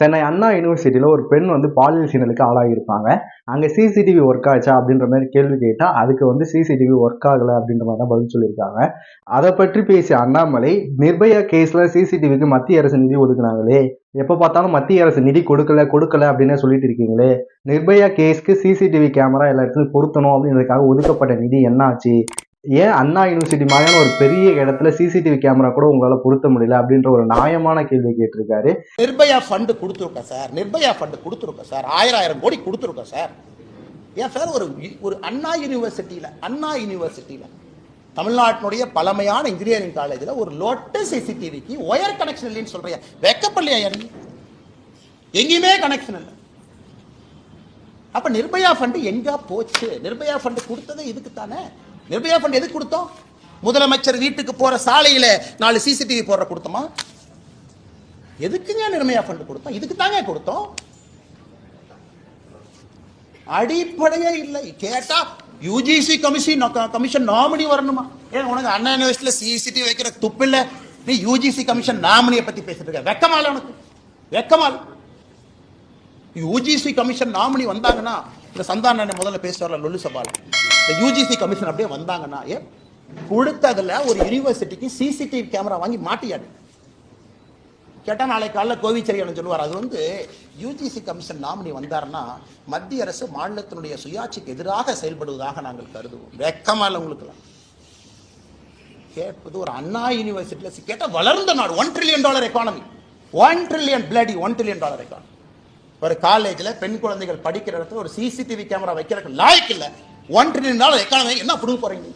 சென்னை அண்ணா யூனிவர்சிட்டியில் ஒரு பெண் வந்து பாலியல் சீனலுக்கு ஆளாகியிருப்பாங்க. அங்கே சிசிடிவி ஒர்க் ஆச்சா அப்படின்ற மாதிரி கேள்வி கேட்டால் அதுக்கு வந்து சிசிடிவி ஒர்க் ஆகலை அப்படின்ற மாதிரி தான் பதில் சொல்லியிருக்காங்க. அதை பற்றி பேசிய அண்ணாமலை நிர்பயா கேஸில் சிசிடிவிக்கு மத்திய அரசு நிதி ஒதுக்குனாங்களே? எப்போ பார்த்தாலும் மத்திய அரசு நிதி கொடுக்கல கொடுக்கல அப்படின்னே சொல்லிட்டு இருக்கீங்களே. நிர்பயா கேஸ்க்கு சிசிடிவி கேமரா எல்லா இடத்துலையும் பொருத்தணும் அப்படின்றதுக்காக ஒதுக்கப்பட்ட நிதி என்னாச்சு? ஏன் அண்ணா யூனிவர்சிட்டி மாதிரியான ஒரு பெரிய இடத்துல சிசிடிவி கேமரா கூட உங்களால பொருத்த முடியல அப்படின்ற ஒரு நியாயமான கேள்வி கேட்டிருக்காரு. நிர்பயா ஃபண்டு கொடுத்துருக்கோம் சார் நிர்பயா ஃபண்டு கொடுத்துருக்கோம் சார் ஆயிரம் ஆயிரம் கோடி கொடுத்துருக்கோம் சார் ஏன் சார் ஒரு ஒரு அண்ணா யூனிவர்சிட்டியில் அண்ணா யூனிவர்சிட்டியில் தமிழ்நாட்டினுடைய பழமையான இன்ஜினியரிங் காலேஜில் ஒரு லோட்டஸ் சிசிடிவிக்கு ஒயர் கனெக்ஷன் இல்லைன்னு சொல்றியா? வெக்கப்படலையா யாரு? எங்கேயுமே கனெக்ஷன் இல்லை. அப்போ நிர்பயா ஃபண்டு எங்கே போச்சு? நிர்பயா ஃபண்டு கொடுத்தது இதுக்கு தானே? நிர்பயா ஃபண்ட் எதுக்கு கொடுத்தோம்? முதலமைச்சர் வீட்டுக்கு போற சாலையில நாலு சிசிடிவி போடுற கொடுத்தோமா? எதுக்குங்க நிர்மயா ஃபண்ட் கொடுத்தோம்? இதுக்கு தாங்க கொடுத்தோம். அடிப்படையே இல்லை. கேட்டா யூஜிசி கமிஷன் கமிஷன் நாமினி வரணுமா? ஏன் உனக்கு அண்ணா யூனிவர்சிட்டியில சிசிடிவி வைக்கிற துப்பில்ல நீ யூஜிசி கமிஷன் நாமினியை பத்தி பேசிட்டு இருக்க. வெக்கமால உனக்கு? வெக்கமால் யூஜிசி கமிஷன் நாமினி வந்தாங்கன்னா இந்த சந்தான முதல்ல பேசுவார்ல லொல்லு சபால இந்த யூஜிசி கமிஷன் அப்படியே வந்தாங்கன்னா ஏ கொடுத்ததுல ஒரு யூனிவர்சிட்டிக்கு சிசிடிவி கேமரா வாங்கி மாட்டியாடு. கேட்டால் நாளை காலைல கோவிச்சரியன் சொல்லுவார். அது வந்து யூஜிசி கமிஷன் நாமினி வந்தாருன்னா மத்திய அரசு மாநிலத்தினுடைய சுயாட்சிக்கு எதிராக செயல்படுவதாக நாங்கள் கருதுவோம். வெக்கமா இல்லை உங்களுக்குலாம் கேட்பது ஒரு அண்ணா யூனிவர்சிட்டியில் கேட்டால் வளர்ந்த நாடு. One trillion dollar economy one trillion bloody one trillion dollar economy ஒரு காலேஜில் பெண் குழந்தைகள் படிக்கிற இடத்துல ஒரு சிசிடிவி கேமரா வைக்கிறதுக்கு லாய்க்கு இல்லை. ஒன் ட்ரில்லியன் டாலர் எக்கானமி என்ன பிடுங்க போறீங்க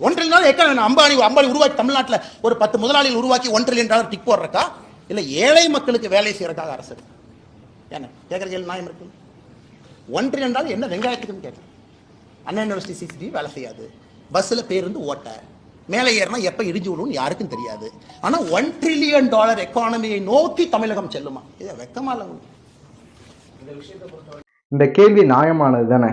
one trillion dollar economy Ambani Ambani உருவாக்கி தமிழ்நாட்டில் ஒரு பத்து முதலாளிகள் உருவாக்கி ஒன் ட்ரில்லியன் டாலர் டிக் போடுறக்கா? இல்லை ஏழை மக்களுக்கு வேலை செய்யறதுக்காக அரசு. என்ன கேட்குற கேள்வி நியாயம் இருக்கு. ஒன் ட்ரில்லியன் டாலர் என்ன வெங்காயத்துக்குன்னு கேட்குறேன் அண்ணா யூனிவர்சிட்டி சிசிடிவி வேலை செய்யாது. பஸ்ஸில் பேருந்து ஓட்ட. மேலே ஏறினா எப்போ இடிஞ்சு விழுன்னு யாருக்கும் தெரியாது. ஆனால் ஒன் ட்ரில்லியன் டாலர் எக்கானமியை நோக்கி தமிழகம் செல்லுமா? இதை வெக்கமா இல்லை இந்த கேள்வி நியாயமானது தானே